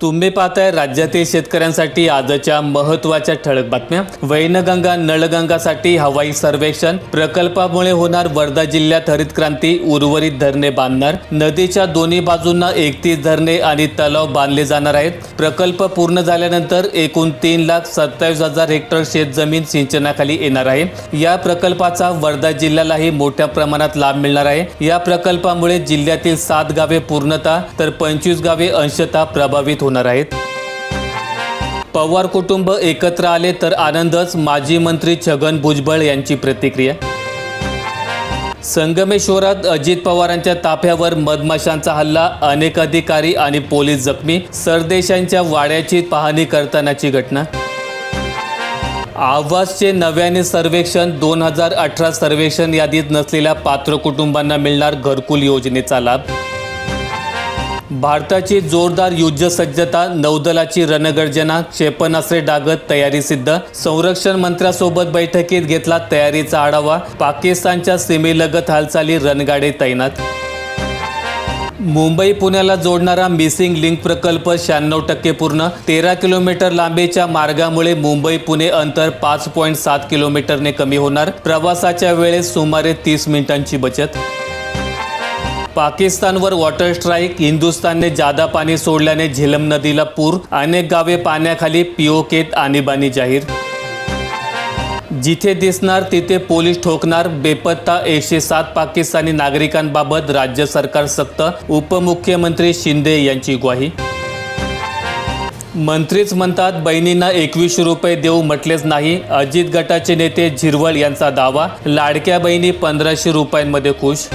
तुम्ही पाहताय राज्यातील शेतकऱ्यांसाठी आजच्या महत्त्वाच्या ठळक बातम्या. वैनगंगा नळगंगासाठी हवाई सर्वेक्षण. प्रकल्पामुळे होणार वर्धा जिल्ह्यात हरित क्रांती उर्वरित धरणे बांधणार. नदीच्या दोन्ही बाजूंना एकतीस धरणे आणि तलाव बांधले जाणार आहेत. प्रकल्प पूर्ण झाल्यानंतर एकूण तीन लाख सत्तावीस हजार हेक्टर शेतजमीन सिंचनाखाली येणार आहे. या प्रकल्पाचा वर्धा जिल्ह्यालाही मोठ्या प्रमाणात लाभ मिळणार आहे. या प्रकल्पामुळे जिल्ह्यातील सात गावे पूर्णता तर पंचवीस गावे अंशतः प्रभावित होणार आहेत. पवार कुटुंब एकत्र आले तर आनंदच माजी मंत्री छगन भुजबळ यांची प्रतिक्रिया. संगमेश्वरात अजित पवारांच्या ताफ्यावर मधमाशांचा हल्ला अनेक अधिकारी आणि पोलीस जखमी सरदेशांच्या वाड्याची पाहणी करतानाची घटना. आवासचे नव्याने सर्वेक्षण दोन हजार अठरा सर्वेक्षण यादीत नसलेल्या पात्र कुटुंबांना मिळणार घरकुल योजनेचा लाभ. भारताची जोरदार युद्धसज्जता नौदलाची रणगर्जना क्षेपणास्त्रे डागत तयारी सिद्ध. संरक्षण मंत्र्यासोबत बैठकीत घेतला तयारीचा आढावा. पाकिस्तानच्या सीमेलगत हालचाली रणगाडे तैनात. मुंबई पुण्याला जोडणारा मिसिंग लिंक प्रकल्प शहाण्णव टक्के पूर्ण. तेरा किलोमीटर लांबीच्या मार्गामुळे मुंबई पुणे अंतर पाच पॉईंट सात किलोमीटरने कमी होणार. प्रवासाच्या वेळेस सुमारे तीस मिनिटांची बचत. पाकिस्तानवर वॉटर स्ट्राईक हिंदुस्थानने जादा पाणी सोडल्याने झेलम नदीला पूर अनेक गावे पाण्याखाली पिओकेत आणीबाणी जाहीर. जिथे दिसणार तिथे पोलीस ठोकणार बेपत्ता एकशे सात पाकिस्तानी नागरिकांबाबत राज्य सरकार सक्त उपमुख्यमंत्री शिंदे यांची ग्वाही. मंत्रीच म्हणतात बहिणींना एकवीसशे रुपये देऊ म्हटलेच नाही. अजित गटाचे नेते झिरवळ यांचा दावा लाडक्या बहिणी पंधराशे रुपयांमध्ये खुश.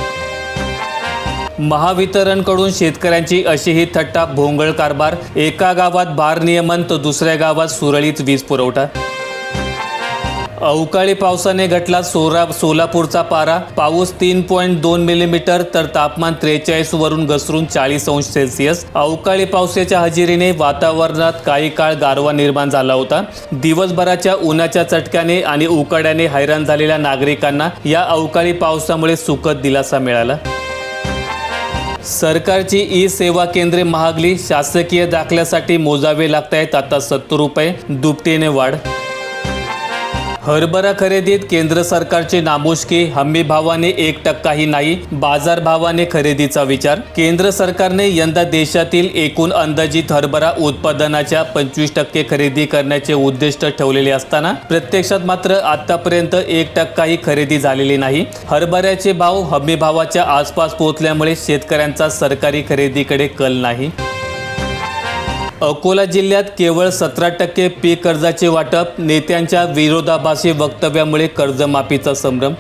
महावितरणकडून शेतकऱ्यांची अशीही थट्टा भोंगळ कारभार. एका गावात भारनियमन तर दुसऱ्या गावात सुरळीत वीज पुरवठा. अवकाळी पावसाने घटला सोरा सोलापूरचा पारा. पाऊस तीन पॉईंट दोन मिलीमीटर तर तापमान त्रेचाळीस वरून घसरून चाळीस अंश सेल्सिअस. अवकाळी पावसाच्या हजेरीने वातावरणात काही काळ गारवा निर्माण झाला होता. दिवसभराच्या उन्हाच्या चटक्याने आणि उकाड्याने हैराण झालेल्या नागरिकांना या अवकाळी पावसामुळे सुखद दिलासा मिळाला. सरकारची ई सेवा केंद्रे महागली शासकीय दाखल्यासाठी मोजावे लागत आहेत आता सत्तर रुपये दुपटीने वाढ हरभरा खरेदीत केंद्र सरकारची नामुष्की हमी भावाने एक टक्काही नाही बाजार भावाने खरेदीचा विचार. केंद्र सरकारने यंदा देशातील एकूण अंदाजित हरभरा उत्पादनाच्या पंचवीस टक्के खरेदी करण्याचे उद्दिष्ट ठेवलेले असताना प्रत्यक्षात मात्र आतापर्यंत एक टक्काही खरेदी झालेली नाही. हरभऱ्याचे भाव हमी भावाच्या आसपास पोहोचल्यामुळे शेतकऱ्यांचा सरकारी खरेदीकडे कल नाही. अकोला जिल्ह्यात केवळ सतरा टक्के पीक कर्जाचे वाटप नेत्यांच्या विरोधाभासी वक्तव्यामुळे कर्जमाफीचा संभ्रम.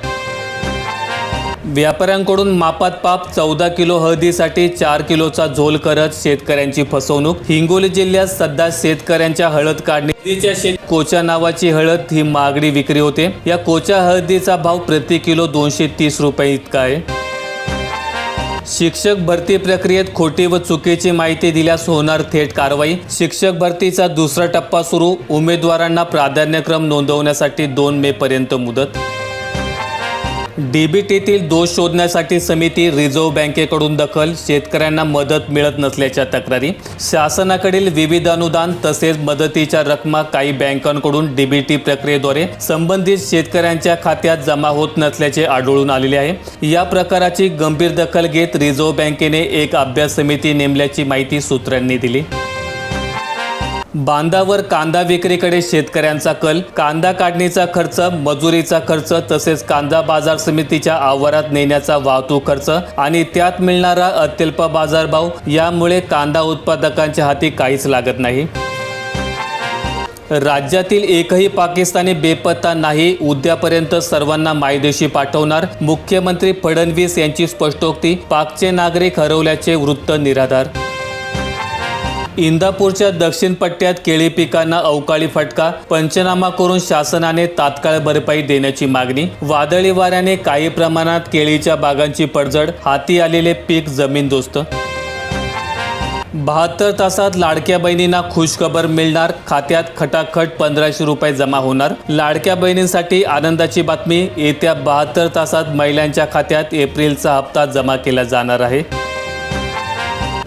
व्यापाऱ्यांकडून मापात पाप चौदा किलो हळदीसाठी चार किलोचा झोल करत शेतकऱ्यांची फसवणूक. हिंगोली जिल्ह्यात सध्या शेतकऱ्यांच्या हळद काढणीच्या शेत कोचा नावाची हळद ही मागणी विक्री होते. या कोचा हळदीचा भाव प्रति किलो दोनशे तीस रुपये इतका आहे. शिक्षक भरती प्रक्रियेत खोटी व चुकीची माहिती दिल्यास होणार थेट कारवाई. शिक्षक भरतीचा दुसरा टप्पा सुरू. उमेदवारांना प्राधान्यक्रम नोंदवण्यासाठी दोन मे पर्यंत मुदत. डीबीटीतील दोष शोधण्यासाठी समिती रिझर्व्ह बँकेकडून दखल शेतकऱ्यांना मदत मिळत नसल्याच्या तक्रारी. शासनाकडील विविध अनुदान तसेच मदतीच्या रकमा काही बँकांकडून डीबीटी प्रक्रियेद्वारे संबंधित शेतकऱ्यांच्या खात्यात जमा होत नसल्याचे आढळून आलेले आहे. या प्रकाराची गंभीर दखल घेत रिझर्व्ह बँकेने एक अभ्यास समिती नेमल्याची माहिती सूत्रांनी दिली. बांधावर कांदा विक्रीकडे शेतकऱ्यांचा कल. कांदा काढणीचा खर्च मजुरीचा खर्च तसेच कांदा बाजार समितीच्या आवारात नेण्याचा वाहतूक खर्च आणि त्यात मिळणारा अत्यल्प बाजारभाव यामुळे कांदा उत्पादकांच्या हाती काहीच लागत नाही. राज्यातील एकही पाकिस्तानी बेपत्ता नाही उद्यापर्यंत सर्वांना मायदेशी पाठवणार मुख्यमंत्री फडणवीस यांची स्पष्टोक्ती पाकचे नागरिक हरवल्याचे वृत्त निराधार. इंदापूरच्या दक्षिण पट्ट्यात केळी पिकांना अवकाळी फटका पंचनामा करून शासनाने तात्काळ भरपाई देण्याची मागणी वादळी वाऱ्याने काही प्रमाणात केळीच्या बागांची पडझड हाती आलेले पीक जमीनदोस्त बहात्तर तासात लाडक्या बहिणींना खुशखबर मिळणार खात्यात खटाखट पंधराशे रुपये जमा होणार. लाडक्या बहिणींसाठी आनंदाची बातमी येत्या बहात्तर तासात महिलांच्या खात्यात एप्रिलचा हप्ता जमा केला जाणार आहे.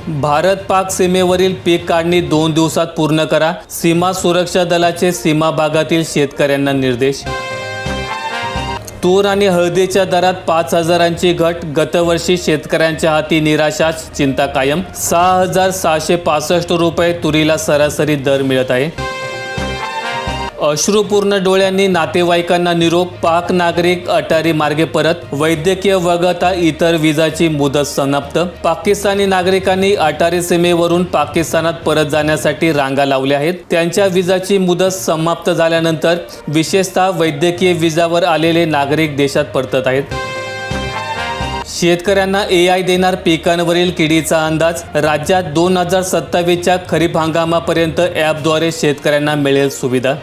भारत पाक सीमेवरील पीक काढणी दोन दिवसात पूर्ण करा. सीमा सुरक्षा दलाचे सीमा भागातील शेतकऱ्यांना निर्देश. तूर आणि हळदीच्या दरात पाच हजारांची घट. गतवर्षी शेतकऱ्यांच्या हाती निराशाच चिंता कायम. सहा हजार सहाशे पासष्ट रुपये तुरीला सरासरी दर मिळत आहे. अश्रुपूर्ण डोळ्यांनी नातेवाईकांना निरोप पाक नागरिक अटारी मार्गे परत वैद्यकीय वगळता इतर विजाची मुदत समाप्त. पाकिस्तानी नागरिकांनी अटारी सीमेवरून पाकिस्तानात परत जाण्यासाठी रांगा लावल्या आहेत. त्यांच्या विजाची मुदत समाप्त झाल्यानंतर विशेषतः वैद्यकीय विजावर आलेले नागरिक देशात परतत आहेत. शेतकऱ्यांना ए आय देणार पिकांवरील किडीचा अंदाज. राज्यात दोन हजार सत्तावीसच्या खरीप हंगामापर्यंत ॲपद्वारे शेतकऱ्यांना मिळेल सुविधा.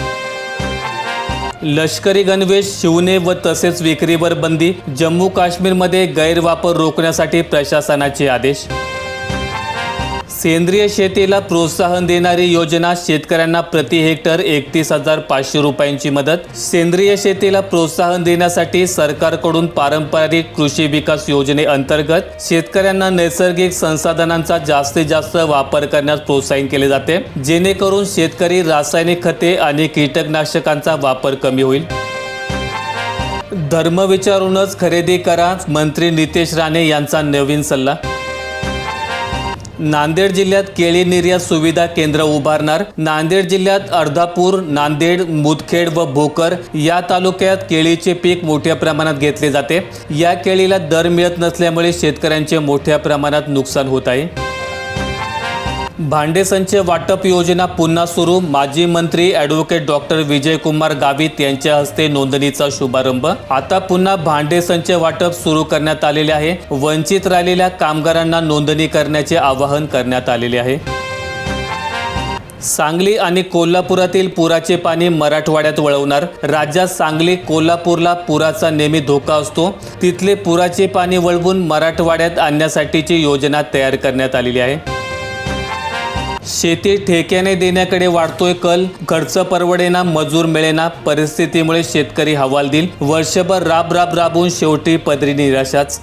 लष्करी गणवेश शिवणे व तसेच विक्रीवर बंदी जम्मू काश्मीरमध्ये गैरवापर रोखण्यासाठी प्रशासनाचे आदेश. सेंद्रिय शेतीला प्रोत्साहन देणारी योजना शेतकऱ्यांना प्रति हेक्टर एकतीस हजार पाचशे रुपयांची मदत. सेंद्रिय शेतीला प्रोत्साहन देण्यासाठी सरकारकडून पारंपरिक कृषी विकास योजनेअंतर्गत शेतकऱ्यांना नैसर्गिक संसाधनांचा जास्तीत जास्त वापर करण्यास प्रोत्साहन केले जाते. जेणेकरून शेतकरी रासायनिक खते आणि कीटकनाशकांचा वापर कमी होईल. धर्म विचारूनच खरेदी करा मंत्री नितेश राणे यांचा नवीन सल्ला. नांदेड जिल्ह्यात केळी निर्यात सुविधा केंद्र उभारणार. नांदेड जिल्ह्यात अर्धापूर नांदेड मुदखेड व भोकर या तालुक्यात केळीचे पीक मोठ्या प्रमाणात घेतले जाते. या केळीला दर मिळत नसल्यामुळे शेतकऱ्यांचे मोठ्या प्रमाणात नुकसान होत आहे. भांडेसंच वाटप योजना पुन्हा सुरू. माजी मंत्री ॲडव्होकेट डॉक्टर विजयकुमार गावित यांच्या हस्ते नोंदणीचा शुभारंभ. आता पुन्हा भांडेसंच वाटप सुरू करण्यात आलेले आहे. वंचित राहिलेल्या कामगारांना नोंदणी करण्याचे आवाहन करण्यात आलेले आहे. सांगली आणि कोल्हापुरातील पुराचे पाणी मराठवाड्यात वळवणार. राज्यात सांगली कोल्हापूरला पुराचा नेहमी धोका असतो. तिथले पुराचे पाणी वळवून मराठवाड्यात आणण्यासाठीची योजना तयार करण्यात आलेली आहे. शेती ठेक्याने देण्याकडे वाढतोय कल. खर्च परवडेना मजूर मिळेना. परिस्थितीमुळे शेतकरी हवालदिल. वर्षभर राब राब राबून शेवटी पदरी निराशाच.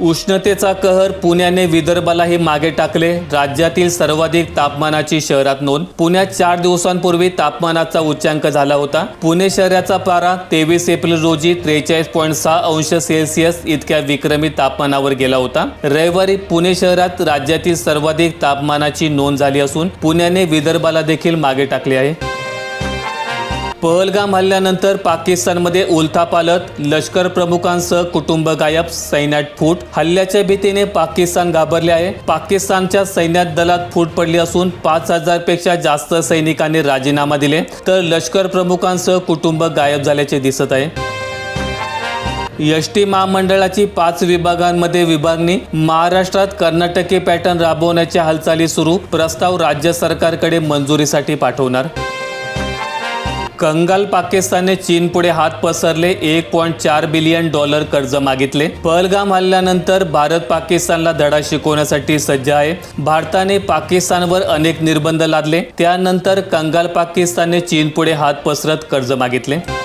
उष्णतेचा कहर पुण्याने विदर्भालाही मागे टाकले. राज्यातील सर्वाधिक तापमानाची शहरात नोंद. पुण्यात चार दिवसांपूर्वी तापमानाचा उच्चांक झाला होता. पुणे शहराचा पारा तेवीस एप्रिल रोजी त्रेचाळीस पॉईंट सहा अंश सेल्सिअस इतक्या विक्रमी तापमानावर गेला होता. रविवारी पुणे शहरात राज्यातील सर्वाधिक तापमानाची नोंद झाली असून पुण्याने विदर्भाला देखील मागे टाकले आहे. पहलगाम हल्ल्यानंतर पाकिस्तानमध्ये उलथापालत लष्कर प्रमुखांसह कुटुंब गायब. सैन्यात फूट. हल्ल्याच्या भीतीने पाकिस्तान घाबरले आहे. पाकिस्तानच्या सैन्यात दलात फूट पडली असून पाच हजारपेक्षा जास्त सैनिकांनी राजीनामा दिले. तर लष्कर प्रमुखांसह कुटुंब गायब झाल्याचे दिसत आहे. एस टी महामंडळाची पाच विभागांमध्ये विभागणी. महाराष्ट्रात कर्नाटकी पॅटर्न राबवण्याच्या हालचाली सुरू. प्रस्ताव राज्य सरकारकडे मंजुरीसाठी पाठवणार. कंगाल पाकिस्तानने चीन पुढे हात पसरले. एक पॉईंट चार बिलियन डॉलर कर्ज मागितले. पहलगाम हल्ल्यानंतर भारत पाकिस्तानला धडा शिकवण्यासाठी सज्ज आहे. भारताने पाकिस्तानवर अनेक निर्बंध लादले. त्यानंतर कंगाल पाकिस्तानने चीन पुढे हात पसरत कर्ज मागितले.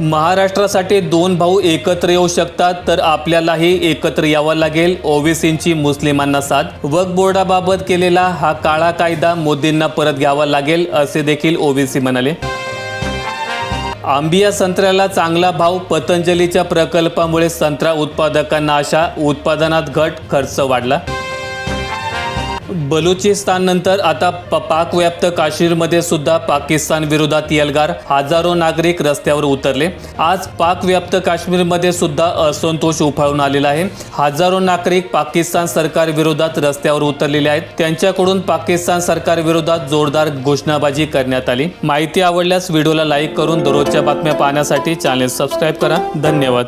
महाराष्ट्रासाठी दोन भाऊ एकत्र येऊ शकतात तर आपल्यालाही एकत्र यावं लागेल ओबीसींची मुस्लिमांना साथ. वक्फ बोर्डाबाबत केलेला हा काळा कायदा मोदींना परत घ्यावा लागेल असे देखील ओबीसी म्हणाले. आंबिया संत्र्याला चांगला भाव पतंजलीच्या प्रकल्पामुळे संत्रा उत्पादकांना आशा उत्पादनात घट खर्च वाढला. बलुचिस्तान नंतर आता प- पाकव्याप्त काश्मीरमध्ये सुद्धा पाकिस्तान विरोधात यलगार हजारो नागरिक रस्त्यावर उतरले. आज पाकव्याप्त काश्मीरमध्ये सुद्धा असंतोष उफाळून आलेला आहे. हजारो नागरिक पाकिस्तान सरकार विरोधात रस्त्यावर उतरलेले आहेत. त्यांच्याकडून पाकिस्तान सरकार विरोधात जोरदार घोषणाबाजी करण्यात आली. माहिती आवडल्यास व्हिडिओला लाईक करून दररोजच्या बातम्या पाहण्यासाठी चॅनेल सबस्क्राईब करा. धन्यवाद.